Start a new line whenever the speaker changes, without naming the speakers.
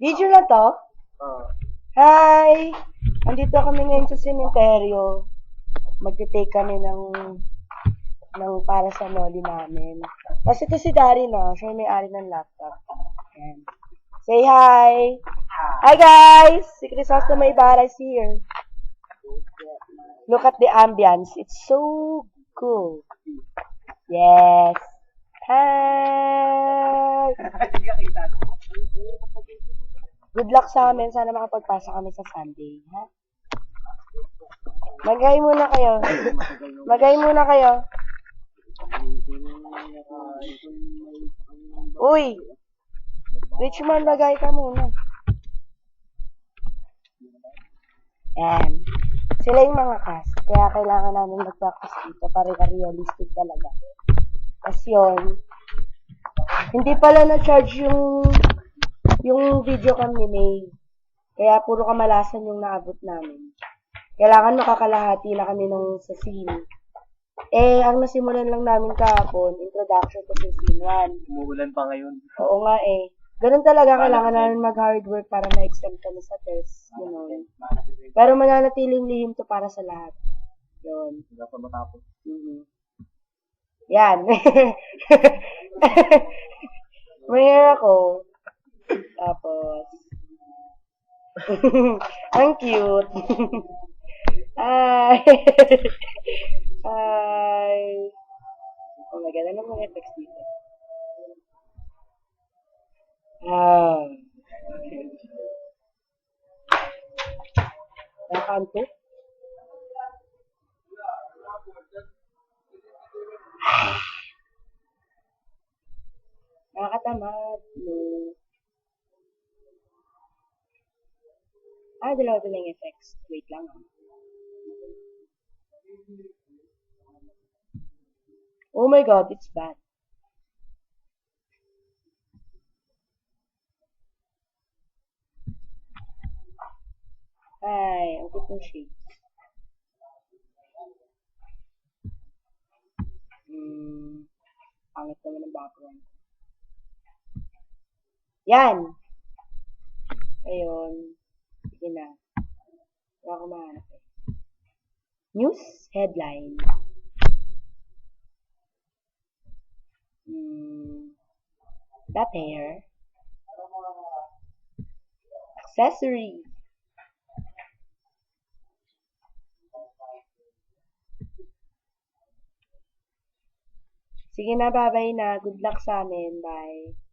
Video na to?
Oo.
Hi! Andito kami ngayon sa sementeryo. Magte-take kami ng ng para sa loli namin. Kasi ito si Dari na, siya yung may-ari ng laptop. Ayan. Say hi! Hi guys! Si Crisostomo Ibarra is here. Look at the ambience. It's so cool. Yes. Hi! Good luck sa amin. Sana makapagpasa kami sa Sunday. Ha? Magay muna kayo. Magay muna kayo. Uy! Richmond, magay ka muna. Yan. Sila yung mga cast. Kaya kailangan namin mag-practice dito para realistic talaga. Tapos yun, hindi pala na-charge yung yung video cam ni May. Kaya puro kamalasan yung naabot namin. Kailangan makakalahati na kami nung sa scene. Eh, ang nasimulan lang namin kahapon, introduction to sa scene 1.
Umuulan pa ngayon.
Oo nga eh. Ganun talaga, kailangan namin mag-hard work para ma-exempt kami sa test. Ganun. Pero mananatiling lihim to para sa lahat. Yun.
Hindi pa matapos.
Mhm. Yan. May hair ako. Tapos, ang cute. Hi. Hi. Oh my God, ano mga text dito? Ah. Nakanto? Nakakatamad. No. Ah, dalawa-dalawa yung effects. Wait lang ah. Oh my god, it's bad. Ay, ang cute ng shade. Hmm, pangit naman ang background. Yan! Ayun. Sige na. Wala ko mahanap eh. News headline. Hmm. That hair. Accessory. Sige na, bye-bye na. Good luck sa amin. Bye.